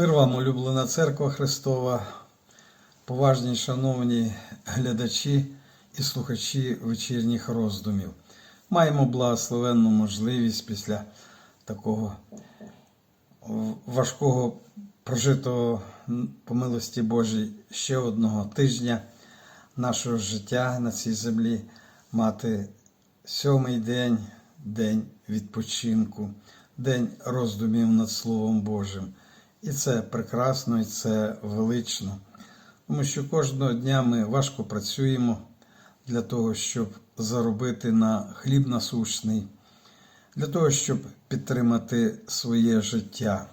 Мир вам, улюблена церква Христова, поважні шановні глядачі і слухачі вечірніх роздумів. Маємо благословенну можливість після такого важкого прожитого по милості Божій ще одного тижня нашого життя на цій землі мати сьомий день, день відпочинку, день роздумів над Словом Божим. І це прекрасно, і це велично. Тому що кожного дня ми важко працюємо для того, щоб заробити на хліб насущний, для того, щоб підтримати своє життя.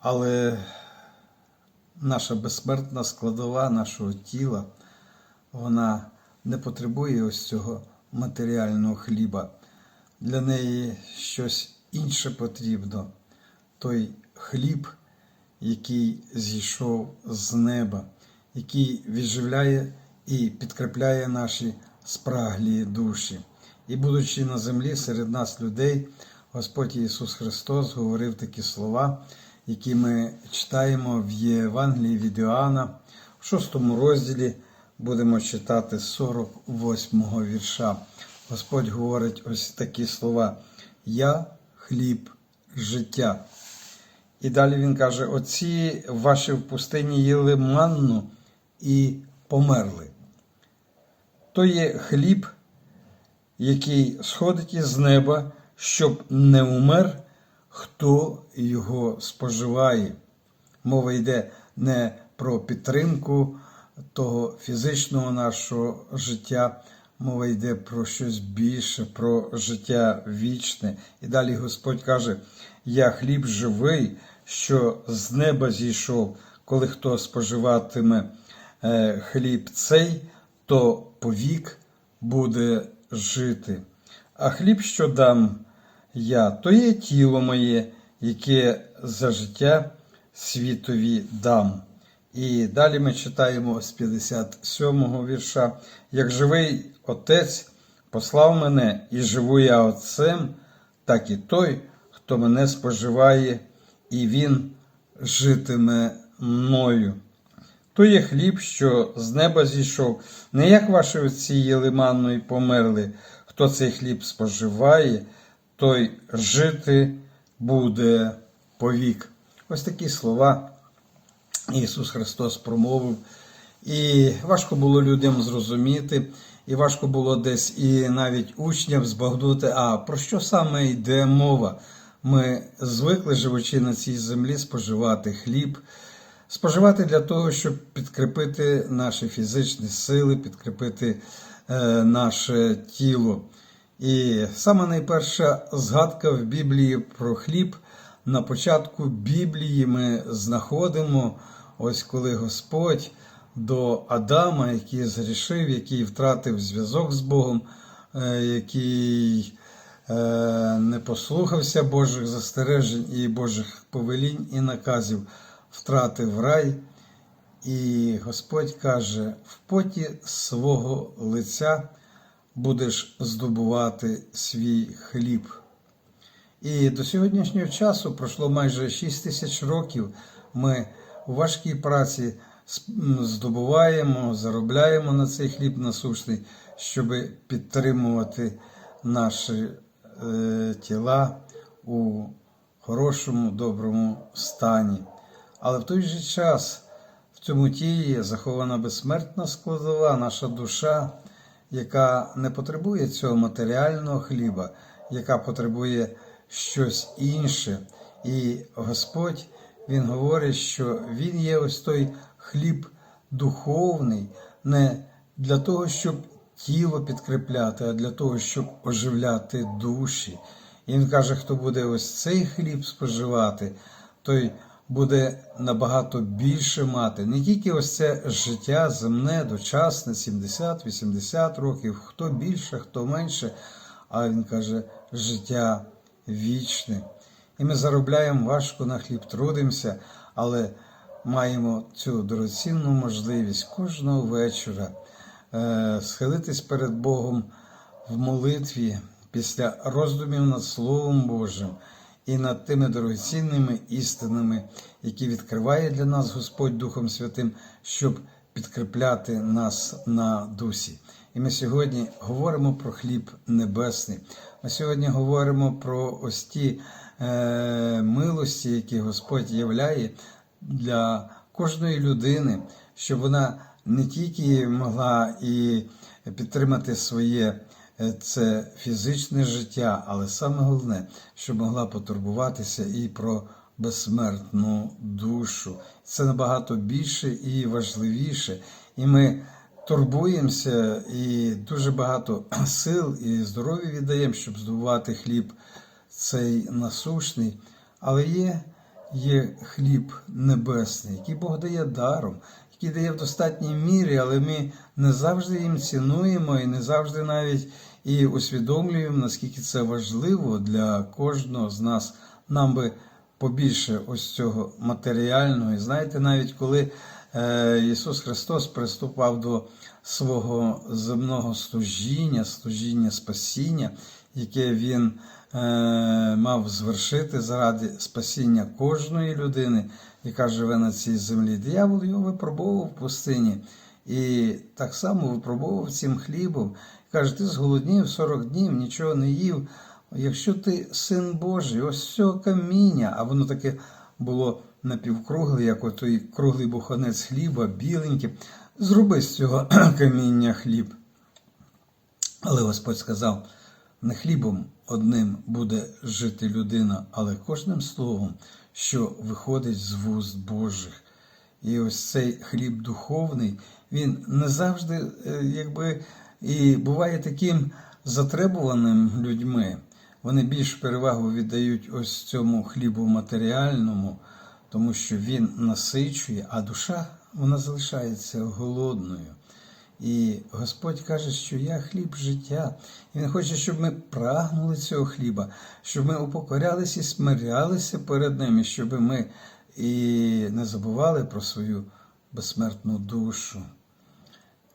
Але наша безсмертна складова нашого тіла, вона не потребує ось цього матеріального хліба. Для неї щось інше потрібно. Той хліб, який зійшов з неба, який відживляє і підкрепляє наші спраглі душі. І, будучи на землі серед нас людей, Господь Ісус Христос говорив такі слова, які ми читаємо в Євангелії від Іоанна, в шостому розділі будемо читати 48 го вірша. Господь говорить ось такі слова: Я хліб життя. І далі він каже: Оці ваші в пустині їли манну і померли. То є хліб, який сходить із неба, щоб не умер, хто його споживає. Мова йде не про підтримку того фізичного нашого життя, мова йде про щось більше, про життя вічне. І далі Господь каже: Я хліб живий, що з неба зійшов, коли хто споживатиме е, хліб цей, то повік буде жити. А хліб, що дам я, то є тіло моє, яке за життя світові дам. І далі ми читаємо з 57-го вірша: Як живий Отець послав мене, і живу я Отцем, так і той, хто мене споживає, і він житиме мною. То є хліб, що з неба зійшов, не як ваші отці їли манну і померли. Хто цей хліб споживає, той жити буде повік. Ось такі слова Ісус Христос промовив. І важко було людям зрозуміти, і важко було десь і навіть учням збагнути, а про що саме йде мова. Ми звикли, живучи на цій землі, споживати хліб, споживати для того, щоб підкріпити наші фізичні сили, підкріпити е, наше тіло. І саме найперша згадка в Біблії про хліб. На початку Біблії ми знаходимо, ось коли Господь до Адама, який згрішив, який втратив зв'язок з Богом, е, який не послухався Божих застережень і Божих повелінь і наказів, втратив рай. І Господь каже: в поті свого лиця будеш здобувати свій хліб. І до сьогоднішнього часу пройшло майже 6 тисяч років. Ми у важкій праці здобуваємо, заробляємо на цей хліб насущний, щоб підтримувати наші е, тіла у хорошому, доброму стані. Але в той же час в цьому тілі захована безсмертна складова, наша душа, яка не потребує цього матеріального хліба, яка потребує щось інше. І Господь Він говорить, що Він є ось той хліб духовний, не для того, щоб тіло підкріпляти, а для того, щоб оживляти душі. І він каже, хто буде ось цей хліб споживати, той буде набагато більше мати. Не тільки ось це життя земне, дочасне, 70-80 років, хто більше, хто менше, а він каже, життя вічне. І ми заробляємо важко на хліб, трудимося, але маємо цю дорогоцінну можливість кожного вечора схилитись перед Богом в молитві після роздумів над Словом Божим і над тими дорогоцінними істинами, які відкриває для нас Господь Духом Святим, щоб підкріпляти нас на дусі. І ми сьогодні говоримо про хліб небесний. Ми сьогодні говоримо про ось ті е, милості, які Господь являє для кожної людини, щоб вона не тільки могла і підтримати своє е, це фізичне життя, але саме головне, щоб могла потурбуватися і про безсмертну душу. Це набагато більше і важливіше. І ми турбуємося і дуже багато сил і здоров'я віддаємо, щоб здобувати хліб цей насущний. Але є, є хліб небесний, який Бог дає даром, який дає в достатній мірі, але ми не завжди їм цінуємо і не завжди навіть і усвідомлюємо, наскільки це важливо для кожного з нас. Нам би побільше ось цього матеріального. І знаєте, навіть коли е, Ісус Христос приступав до свого земного служіння, служіння спасіння, яке Він е, мав звершити заради спасіння кожної людини, яка живе на цій землі. Диявол його випробовував в пустині. І так само випробовував цим хлібом. Каже, ти зголоднів 40 днів, нічого не їв. Якщо ти син Божий, ось цього каміння, а воно таке було напівкругле, як отой круглий буханець хліба, біленький, зроби з цього каміння хліб. Але Господь сказав: не хлібом одним буде жити людина, але кожним словом, що виходить з вуст Божих. І ось цей хліб духовний, він не завжди, е, якби, і буває таким затребуваним людьми. Вони більш перевагу віддають ось цьому хлібу матеріальному, тому що він насичує, а душа вона залишається голодною. І Господь каже, що я хліб життя. І Він хоче, щоб ми прагнули цього хліба, щоб ми упокорялися і смирялися перед ним, і щоб ми і не забували про свою безсмертну душу.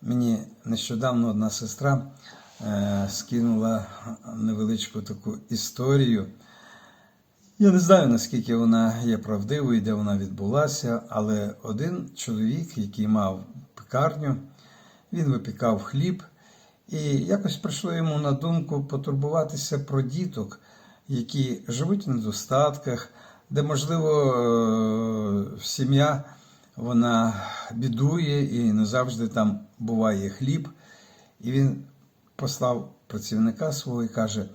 Мені нещодавно одна сестра е, скинула невеличку таку історію. Я не знаю, наскільки вона є правдивою, де вона відбулася, але один чоловік, який мав пекарню, він випікав хліб, і якось прийшло йому на думку потурбуватися про діток, які живуть в недостатках, де, можливо, е, сім'я вона бідує і не завжди там буває хліб. І він послав працівника свого і каже: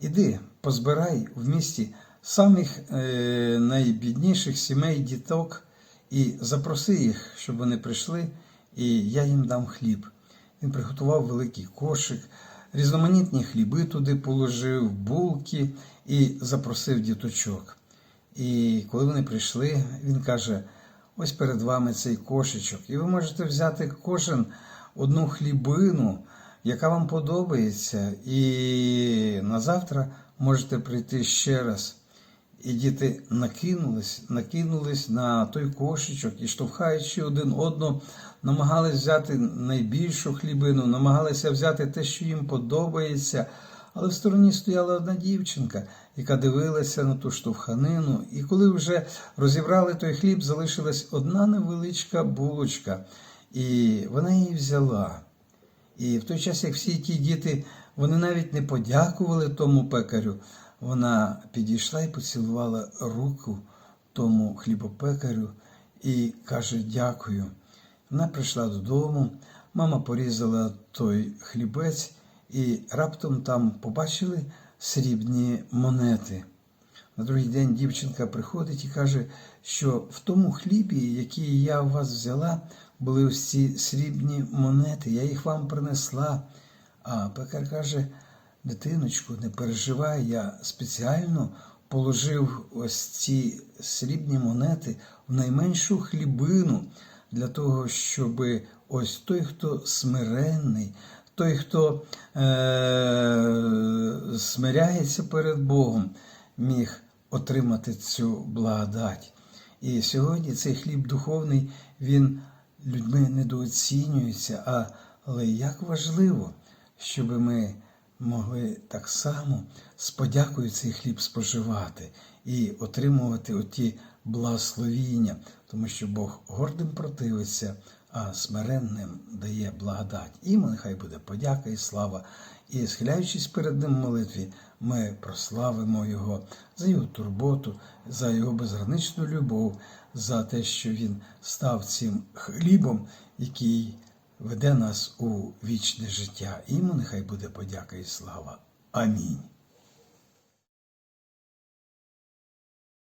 Іди, позбирай в місті самих е, найбідніших сімей діток і запроси їх, щоб вони прийшли, і я їм дам хліб. Він приготував великий кошик, різноманітні хліби туди положив, булки і запросив діточок. І коли вони прийшли, він каже: ось перед вами цей кошечок, і ви можете взяти кожен одну хлібину, яка вам подобається, і на завтра можете прийти ще раз. І діти накинулись, накинулись на той кошечок і, штовхаючи один одного, намагались взяти найбільшу хлібину, намагалися взяти те, що їм подобається. Але в стороні стояла одна дівчинка, яка дивилася на ту штовханину, і коли вже розібрали той хліб, залишилась одна невеличка булочка, і вона її взяла. І в той час, як всі ті діти, вони навіть не подякували тому пекарю, вона підійшла і поцілувала руку тому хлібопекарю і каже: Дякую. Вона прийшла додому, мама порізала той хлібець, і раптом там побачили срібні монети. На другий день дівчинка приходить і каже, що в тому хлібі, який я у вас взяла, були ось ці срібні монети, я їх вам принесла. А пекар каже, дитиночку, не переживай, я спеціально положив ось ці срібні монети в найменшу хлібину для того, щоб ось той, хто смиренний, той, хто е- смиряється перед Богом, міг отримати цю благодать. І сьогодні цей хліб духовний, він людьми недооцінюється, але як важливо, щоб ми могли так само з подякою цей хліб споживати. і отримувати оті благословіння, тому що Бог гордим противиться, а смиренним дає благодать. Йому нехай буде подяка і слава. І схиляючись перед ним в молитві, ми прославимо Його за його турботу, за його безграничну любов, за те, що він став цим хлібом, який веде нас у вічне життя. Йому нехай буде подяка і слава. Амінь.